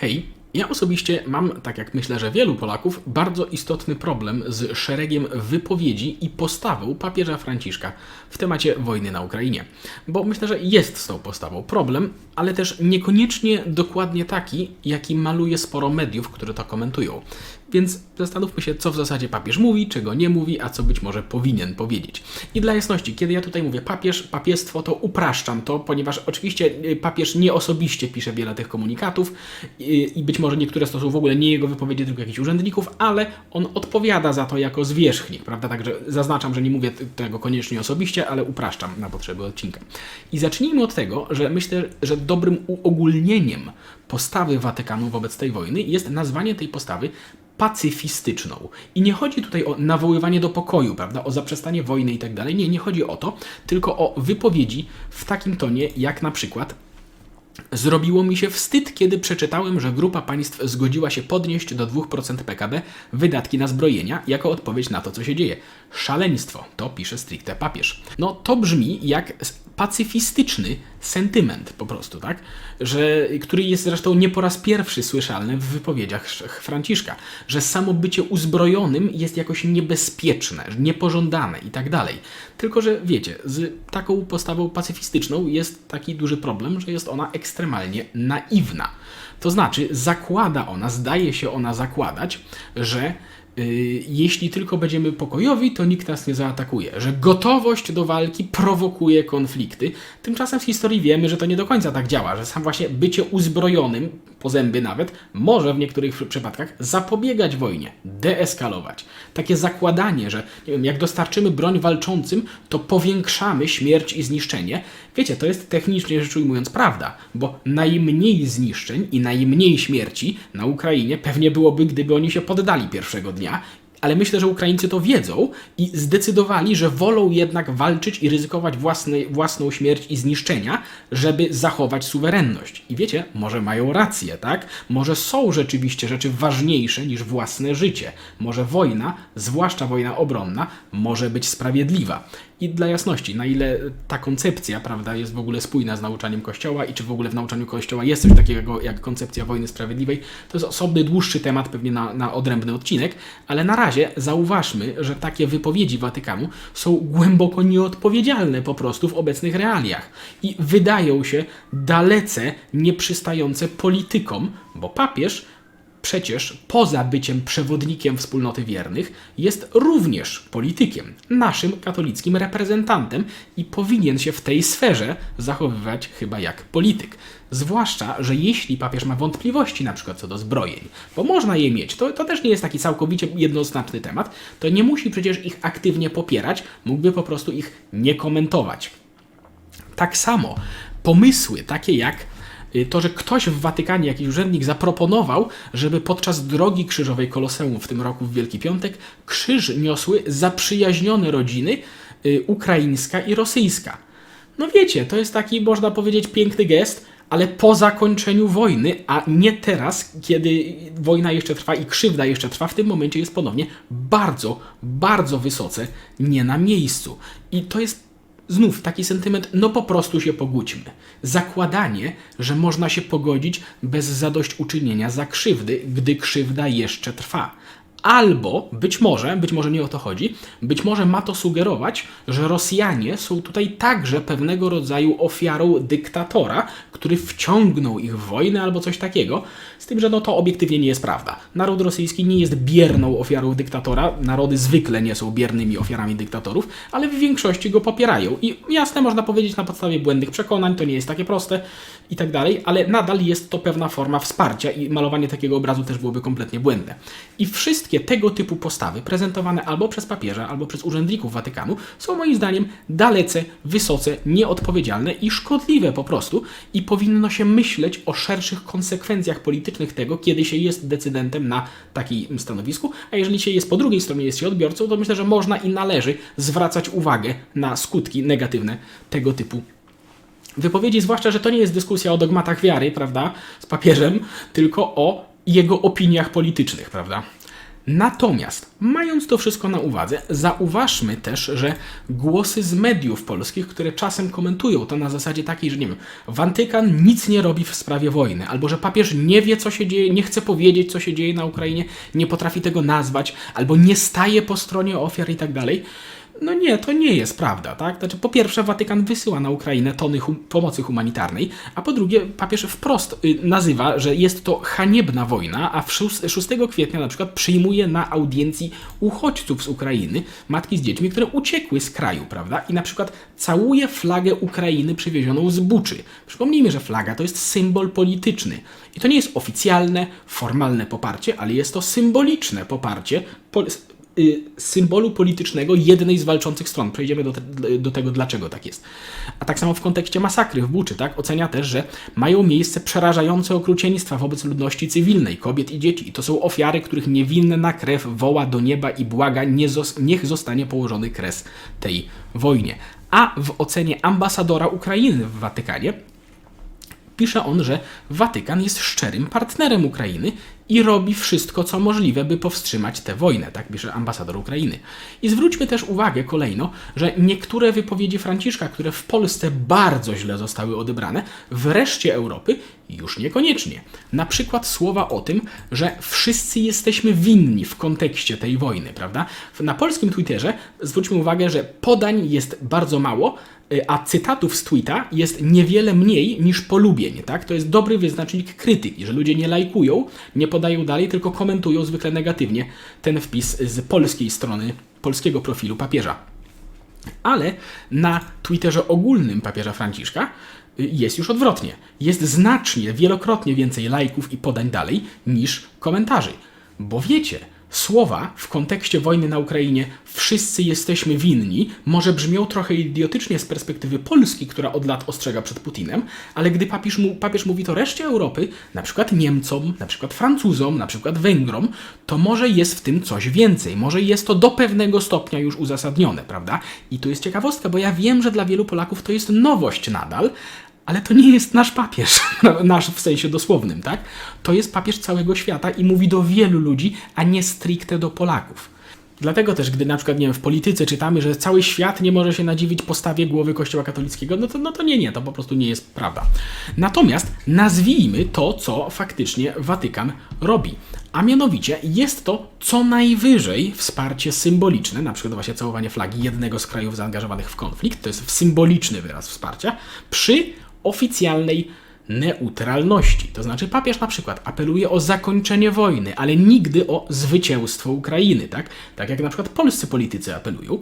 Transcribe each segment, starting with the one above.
Hej, ja osobiście mam, tak jak myślę, że wielu Polaków, bardzo istotny problem z szeregiem wypowiedzi i postawą papieża Franciszka w temacie wojny na Ukrainie. Bo myślę, że jest z tą postawą problem, ale też niekoniecznie dokładnie taki, jaki maluje sporo mediów, które to komentują. Więc zastanówmy się, co w zasadzie papież mówi, czego nie mówi, a co być może powinien powiedzieć. I dla jasności, kiedy ja tutaj mówię papież, papiestwo, to upraszczam to, ponieważ oczywiście y, papież nie osobiście pisze wiele tych komunikatów y, i być może niektóre to są w ogóle nie jego wypowiedzi, tylko jakichś urzędników, ale on odpowiada za to jako zwierzchnik, prawda? Także zaznaczam, że nie mówię tego koniecznie osobiście, ale upraszczam na potrzeby odcinka. I zacznijmy od tego, że myślę, że dobrym uogólnieniem postawy Watykanu wobec tej wojny jest nazwanie tej postawy pacyfistyczną. I nie chodzi tutaj o nawoływanie do pokoju, prawda, o zaprzestanie wojny i tak dalej. Nie, nie chodzi o to, tylko o wypowiedzi w takim tonie, jak na przykład Zrobiło mi się wstyd, kiedy przeczytałem, że grupa państw zgodziła się podnieść do 2% PKB wydatki na zbrojenia jako odpowiedź na to, co się dzieje. Szaleństwo, to pisze stricte papież. No to brzmi jak pacyfistyczny sentyment po prostu, tak? Że, który jest zresztą nie po raz pierwszy słyszalny w wypowiedziach Sz- Franciszka, że samo bycie uzbrojonym jest jakoś niebezpieczne, niepożądane i tak dalej. Tylko, że wiecie, z taką postawą pacyfistyczną jest taki duży problem, że jest ona ekstremalnie naiwna. To znaczy, zakłada ona, zdaje się ona zakładać, że jeśli tylko będziemy pokojowi, to nikt nas nie zaatakuje. Że gotowość do walki prowokuje konflikty. Tymczasem z historii wiemy, że to nie do końca tak działa, że sam właśnie bycie uzbrojonym, po zęby nawet, może w niektórych przy- przypadkach zapobiegać wojnie, deeskalować. Takie zakładanie, że nie wiem, jak dostarczymy broń walczącym, to powiększamy śmierć i zniszczenie. Wiecie, to jest technicznie rzecz ujmując prawda, bo najmniej zniszczeń i najmniej śmierci na Ukrainie pewnie byłoby, gdyby oni się poddali pierwszego dnia yeah ale myślę, że Ukraińcy to wiedzą i zdecydowali, że wolą jednak walczyć i ryzykować własny, własną śmierć i zniszczenia, żeby zachować suwerenność. I wiecie, może mają rację, tak? Może są rzeczywiście rzeczy ważniejsze niż własne życie. Może wojna, zwłaszcza wojna obronna, może być sprawiedliwa. I dla jasności, na ile ta koncepcja, prawda, jest w ogóle spójna z nauczaniem Kościoła i czy w ogóle w nauczaniu Kościoła jest coś takiego jak koncepcja wojny sprawiedliwej, to jest osobny, dłuższy temat, pewnie na, na odrębny odcinek, ale na razie zauważmy, że takie wypowiedzi Watykanu są głęboko nieodpowiedzialne po prostu w obecnych realiach i wydają się dalece nieprzystające politykom, bo papież przecież poza byciem przewodnikiem wspólnoty wiernych jest również politykiem, naszym katolickim reprezentantem i powinien się w tej sferze zachowywać chyba jak polityk. Zwłaszcza, że jeśli papież ma wątpliwości na przykład co do zbrojeń, bo można je mieć, to, to też nie jest taki całkowicie jednoznaczny temat, to nie musi przecież ich aktywnie popierać, mógłby po prostu ich nie komentować. Tak samo pomysły takie jak to, że ktoś w Watykanie, jakiś urzędnik zaproponował, żeby podczas drogi krzyżowej Koloseum w tym roku w Wielki Piątek krzyż niosły zaprzyjaźnione rodziny y, ukraińska i rosyjska. No wiecie, to jest taki, można powiedzieć, piękny gest, ale po zakończeniu wojny, a nie teraz, kiedy wojna jeszcze trwa i krzywda jeszcze trwa, w tym momencie jest ponownie bardzo, bardzo wysoce nie na miejscu. I to jest Znów taki sentyment, no po prostu się pogódźmy. Zakładanie, że można się pogodzić bez zadośćuczynienia za krzywdy, gdy krzywda jeszcze trwa. Albo być może, być może nie o to chodzi, być może ma to sugerować, że Rosjanie są tutaj także pewnego rodzaju ofiarą dyktatora, który wciągnął ich w wojnę albo coś takiego. Z tym, że no to obiektywnie nie jest prawda. Naród rosyjski nie jest bierną ofiarą dyktatora, narody zwykle nie są biernymi ofiarami dyktatorów, ale w większości go popierają. I jasne, można powiedzieć na podstawie błędnych przekonań, to nie jest takie proste i tak dalej, ale nadal jest to pewna forma wsparcia i malowanie takiego obrazu też byłoby kompletnie błędne. I wszystkie tego typu postawy, prezentowane albo przez papieża, albo przez urzędników Watykanu, są moim zdaniem dalece, wysoce nieodpowiedzialne i szkodliwe po prostu i powinno się myśleć o szerszych konsekwencjach politycznych tego, kiedy się jest decydentem na takim stanowisku, a jeżeli się jest po drugiej stronie, jest się odbiorcą, to myślę, że można i należy zwracać uwagę na skutki negatywne tego typu wypowiedzi, zwłaszcza, że to nie jest dyskusja o dogmatach wiary, prawda, z papieżem, tylko o jego opiniach politycznych, prawda. Natomiast, mając to wszystko na uwadze, zauważmy też, że głosy z mediów polskich, które czasem komentują to na zasadzie takiej, że nie wiem, Watykan nic nie robi w sprawie wojny, albo że papież nie wie, co się dzieje, nie chce powiedzieć, co się dzieje na Ukrainie, nie potrafi tego nazwać, albo nie staje po stronie ofiar i tak dalej. No nie, to nie jest prawda, tak? Znaczy, po pierwsze, Watykan wysyła na Ukrainę tony hum pomocy humanitarnej, a po drugie, papież wprost y, nazywa, że jest to haniebna wojna, a w 6, 6 kwietnia na przykład przyjmuje na audiencji uchodźców z Ukrainy, matki z dziećmi, które uciekły z kraju, prawda? I na przykład całuje flagę Ukrainy przywiezioną z Buczy. Przypomnijmy, że flaga to jest symbol polityczny. I to nie jest oficjalne, formalne poparcie, ale jest to symboliczne poparcie symbolu politycznego jednej z walczących stron. Przejdziemy do, te, do tego, dlaczego tak jest. A tak samo w kontekście masakry w Buczy, tak? Ocenia też, że mają miejsce przerażające okrucieństwa wobec ludności cywilnej, kobiet i dzieci. I to są ofiary, których niewinna krew woła do nieba i błaga, nie zos- niech zostanie położony kres tej wojnie. A w ocenie ambasadora Ukrainy w Watykanie pisze on, że Watykan jest szczerym partnerem Ukrainy i robi wszystko, co możliwe, by powstrzymać tę wojnę, tak pisze ambasador Ukrainy. I zwróćmy też uwagę kolejno, że niektóre wypowiedzi Franciszka, które w Polsce bardzo źle zostały odebrane, w reszcie Europy już niekoniecznie. Na przykład słowa o tym, że wszyscy jesteśmy winni w kontekście tej wojny, prawda? Na polskim Twitterze zwróćmy uwagę, że podań jest bardzo mało, y, a cytatów z tweeta jest niewiele mniej niż polubień, tak? To jest dobry wyznacznik krytyki, że ludzie nie lajkują, nie podają dalej, tylko komentują zwykle negatywnie ten wpis z polskiej strony, polskiego profilu papieża. Ale na Twitterze ogólnym papieża Franciszka y, jest już odwrotnie. Jest znacznie, wielokrotnie więcej lajków i podań dalej niż komentarzy. Bo wiecie, słowa w kontekście wojny na Ukrainie wszyscy jesteśmy winni może brzmią trochę idiotycznie z perspektywy Polski, która od lat ostrzega przed Putinem, ale gdy papież, mu, papież mówi to reszcie Europy, na przykład Niemcom, na przykład Francuzom, na przykład Węgrom, to może jest w tym coś więcej, może jest to do pewnego stopnia już uzasadnione, prawda? I tu jest ciekawostka, bo ja wiem, że dla wielu Polaków to jest nowość nadal, ale to nie jest nasz papież, nasz w sensie dosłownym, tak? To jest papież całego świata i mówi do wielu ludzi, a nie stricte do Polaków. Dlatego też, gdy na przykład, nie wiem, w polityce czytamy, że cały świat nie może się nadziwić postawie głowy Kościoła katolickiego, no to, no to nie, nie, to po prostu nie jest prawda. Natomiast nazwijmy to, co faktycznie Watykan robi. A mianowicie jest to co najwyżej wsparcie symboliczne, na przykład właśnie całowanie flagi jednego z krajów zaangażowanych w konflikt, to jest symboliczny wyraz wsparcia, przy oficjalnej neutralności. To znaczy papież na przykład apeluje o zakończenie wojny, ale nigdy o zwycięstwo Ukrainy, tak? Tak jak na przykład polscy politycy apelują,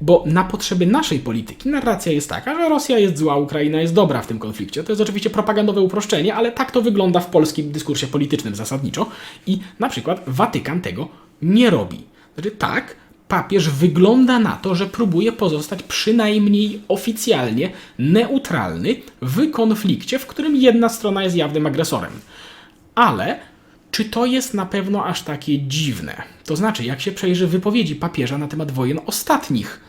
bo na potrzeby naszej polityki narracja jest taka, że Rosja jest zła, Ukraina jest dobra w tym konflikcie. To jest oczywiście propagandowe uproszczenie, ale tak to wygląda w polskim dyskursie politycznym zasadniczo i na przykład Watykan tego nie robi. Znaczy tak, papież wygląda na to, że próbuje pozostać przynajmniej oficjalnie neutralny w konflikcie, w którym jedna strona jest jawnym agresorem. Ale czy to jest na pewno aż takie dziwne? To znaczy, jak się przejrzy wypowiedzi papieża na temat wojen ostatnich,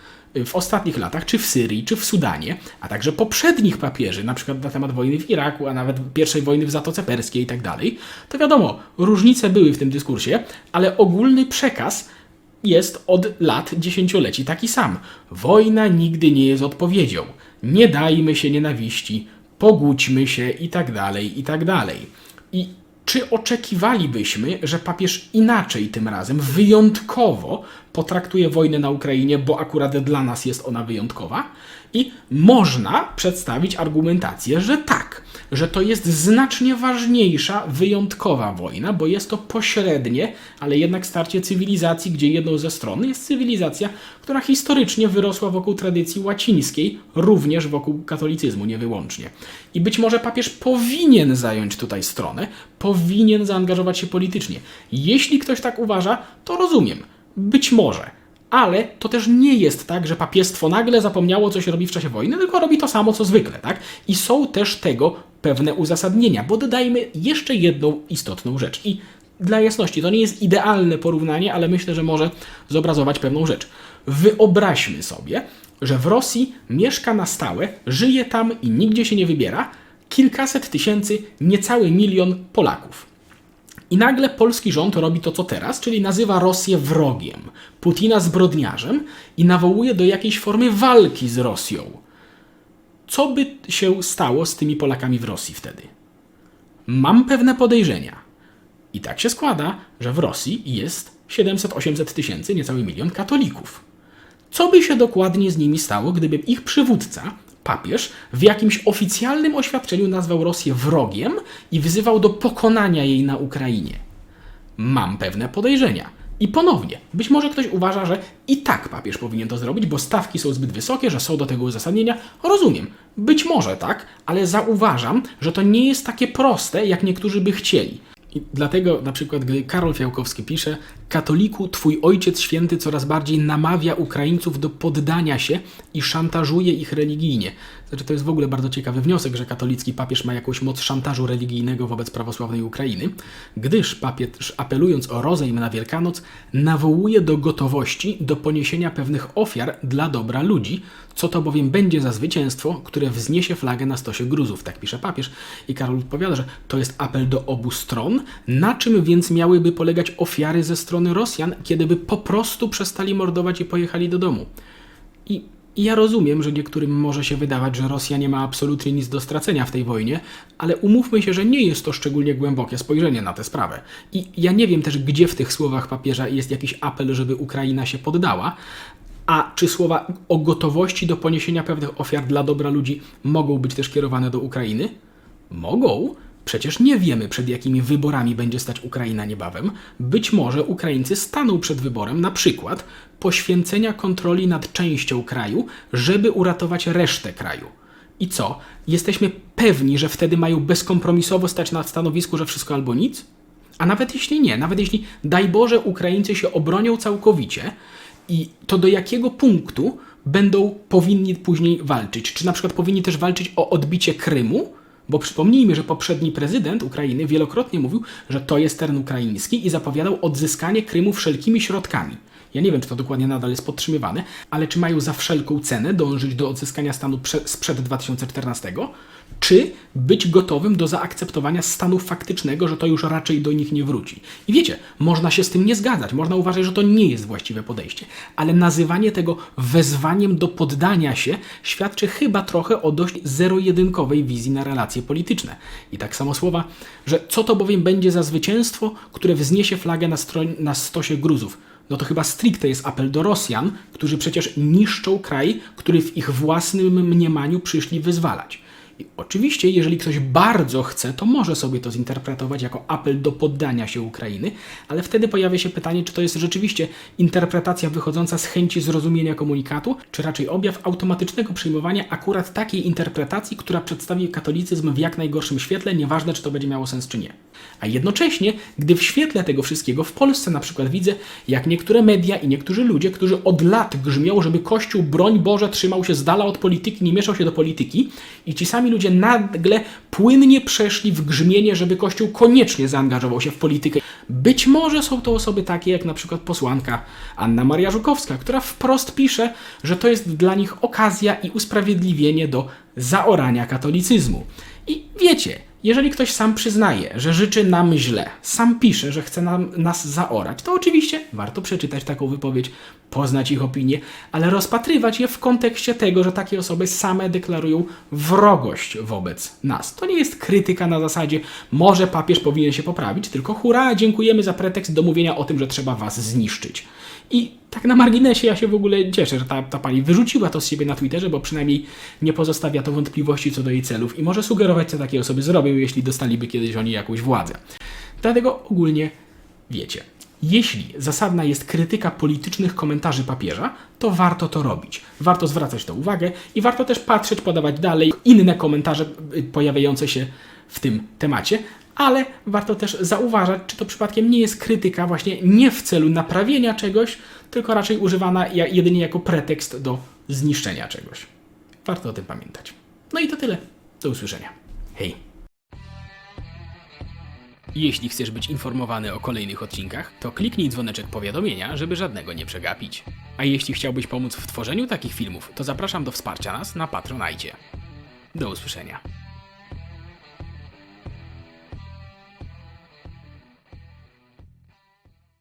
w ostatnich latach, czy w Syrii, czy w Sudanie, a także poprzednich papieży, na przykład na temat wojny w Iraku, a nawet pierwszej wojny w Zatoce Perskiej i tak dalej, to wiadomo, różnice były w tym dyskursie, ale ogólny przekaz jest od lat dziesięcioleci taki sam. Wojna nigdy nie jest odpowiedzią. Nie dajmy się nienawiści, pogódźmy się i tak dalej, i tak dalej. I czy oczekiwalibyśmy, że papież inaczej tym razem, wyjątkowo potraktuje wojnę na Ukrainie, bo akurat dla nas jest ona wyjątkowa? I można przedstawić argumentację, że tak, że to jest znacznie ważniejsza, wyjątkowa wojna, bo jest to pośrednie, ale jednak starcie cywilizacji, gdzie jedną ze stron jest cywilizacja, która historycznie wyrosła wokół tradycji łacińskiej, również wokół katolicyzmu, nie wyłącznie. I być może papież powinien zająć tutaj stronę, powinien zaangażować się politycznie. Jeśli ktoś tak uważa, to rozumiem. Być może ale to też nie jest tak, że papiestwo nagle zapomniało, co się robi w czasie wojny, tylko robi to samo, co zwykle, tak? I są też tego pewne uzasadnienia, bo dodajmy jeszcze jedną istotną rzecz. I dla jasności, to nie jest idealne porównanie, ale myślę, że może zobrazować pewną rzecz. Wyobraźmy sobie, że w Rosji mieszka na stałe, żyje tam i nigdzie się nie wybiera kilkaset tysięcy, niecały milion Polaków. I nagle polski rząd robi to, co teraz, czyli nazywa Rosję wrogiem, Putina zbrodniarzem i nawołuje do jakiejś formy walki z Rosją. Co by się stało z tymi Polakami w Rosji wtedy? Mam pewne podejrzenia. I tak się składa, że w Rosji jest 700-800 tysięcy, niecały milion katolików. Co by się dokładnie z nimi stało, gdyby ich przywódca, papież, w jakimś oficjalnym oświadczeniu nazwał Rosję wrogiem i wyzywał do pokonania jej na Ukrainie? Mam pewne podejrzenia. I ponownie, być może ktoś uważa, że i tak papież powinien to zrobić, bo stawki są zbyt wysokie, że są do tego uzasadnienia. Rozumiem. Być może tak, ale zauważam, że to nie jest takie proste, jak niektórzy by chcieli. I dlatego na przykład, gdy Karol Fiałkowski pisze, katoliku, twój ojciec święty coraz bardziej namawia Ukraińców do poddania się i szantażuje ich religijnie. Znaczy, to jest w ogóle bardzo ciekawy wniosek, że katolicki papież ma jakąś moc szantażu religijnego wobec prawosławnej Ukrainy, gdyż papież, apelując o rozejm na Wielkanoc, nawołuje do gotowości do poniesienia pewnych ofiar dla dobra ludzi, co to bowiem będzie za zwycięstwo, które wzniesie flagę na stosie gruzów, tak pisze papież. I Karol odpowiada, że to jest apel do obu stron, na czym więc miałyby polegać ofiary ze strony Rosjan, kiedyby po prostu przestali mordować i pojechali do domu. I ja rozumiem, że niektórym może się wydawać, że Rosja nie ma absolutnie nic do stracenia w tej wojnie, ale umówmy się, że nie jest to szczególnie głębokie spojrzenie na tę sprawę. I ja nie wiem też, gdzie w tych słowach papieża jest jakiś apel, żeby Ukraina się poddała, a czy słowa o gotowości do poniesienia pewnych ofiar dla dobra ludzi mogą być też kierowane do Ukrainy? Mogą. Przecież nie wiemy, przed jakimi wyborami będzie stać Ukraina niebawem. Być może Ukraińcy staną przed wyborem na przykład poświęcenia kontroli nad częścią kraju, żeby uratować resztę kraju. I co? Jesteśmy pewni, że wtedy mają bezkompromisowo stać na stanowisku, że wszystko albo nic? A nawet jeśli nie, nawet jeśli, daj Boże, Ukraińcy się obronią całkowicie, i to do jakiego punktu będą powinni później walczyć? Czy na przykład powinni też walczyć o odbicie Krymu? Bo przypomnijmy, że poprzedni prezydent Ukrainy wielokrotnie mówił, że to jest teren ukraiński i zapowiadał odzyskanie Krymu wszelkimi środkami. Ja nie wiem, czy to dokładnie nadal jest podtrzymywane, ale czy mają za wszelką cenę dążyć do odzyskania stanu prze, sprzed 2014, czy być gotowym do zaakceptowania stanu faktycznego, że to już raczej do nich nie wróci. I wiecie, można się z tym nie zgadzać, można uważać, że to nie jest właściwe podejście, ale nazywanie tego wezwaniem do poddania się świadczy chyba trochę o dość zero-jedynkowej wizji na relacje polityczne. I tak samo słowa, że co to bowiem będzie za zwycięstwo, które wzniesie flagę na, stroń, na stosie Gruzów no to chyba stricte jest apel do Rosjan, którzy przecież niszczą kraj, który w ich własnym mniemaniu przyszli wyzwalać. I oczywiście, jeżeli ktoś bardzo chce, to może sobie to zinterpretować jako apel do poddania się Ukrainy, ale wtedy pojawia się pytanie, czy to jest rzeczywiście interpretacja wychodząca z chęci zrozumienia komunikatu, czy raczej objaw automatycznego przyjmowania akurat takiej interpretacji, która przedstawi katolicyzm w jak najgorszym świetle, nieważne czy to będzie miało sens czy nie. A jednocześnie, gdy w świetle tego wszystkiego w Polsce na przykład widzę, jak niektóre media i niektórzy ludzie, którzy od lat grzmią, żeby Kościół, broń Boże, trzymał się z dala od polityki, nie mieszał się do polityki i ci sami ludzie nagle płynnie przeszli w grzmienie, żeby Kościół koniecznie zaangażował się w politykę. Być może są to osoby takie jak na przykład posłanka Anna Maria Żukowska, która wprost pisze, że to jest dla nich okazja i usprawiedliwienie do zaorania katolicyzmu. I wiecie, jeżeli ktoś sam przyznaje, że życzy nam źle, sam pisze, że chce nam, nas zaorać, to oczywiście warto przeczytać taką wypowiedź, poznać ich opinię, ale rozpatrywać je w kontekście tego, że takie osoby same deklarują wrogość wobec nas. To nie jest krytyka na zasadzie, może papież powinien się poprawić, tylko hurra, dziękujemy za pretekst do mówienia o tym, że trzeba was zniszczyć. I tak na marginesie ja się w ogóle cieszę, że ta, ta pani wyrzuciła to z siebie na Twitterze, bo przynajmniej nie pozostawia to wątpliwości co do jej celów i może sugerować, co takie osoby zrobią, jeśli dostaliby kiedyś oni jakąś władzę. Dlatego ogólnie wiecie. Jeśli zasadna jest krytyka politycznych komentarzy papieża, to warto to robić. Warto zwracać to uwagę i warto też patrzeć, podawać dalej inne komentarze y, pojawiające się w tym temacie, ale warto też zauważać, czy to przypadkiem nie jest krytyka właśnie nie w celu naprawienia czegoś, tylko raczej używana jedynie jako pretekst do zniszczenia czegoś. Warto o tym pamiętać. No i to tyle. Do usłyszenia. Hej. Jeśli chcesz być informowany o kolejnych odcinkach, to kliknij dzwoneczek powiadomienia, żeby żadnego nie przegapić. A jeśli chciałbyś pomóc w tworzeniu takich filmów, to zapraszam do wsparcia nas na Patronite. Do usłyszenia.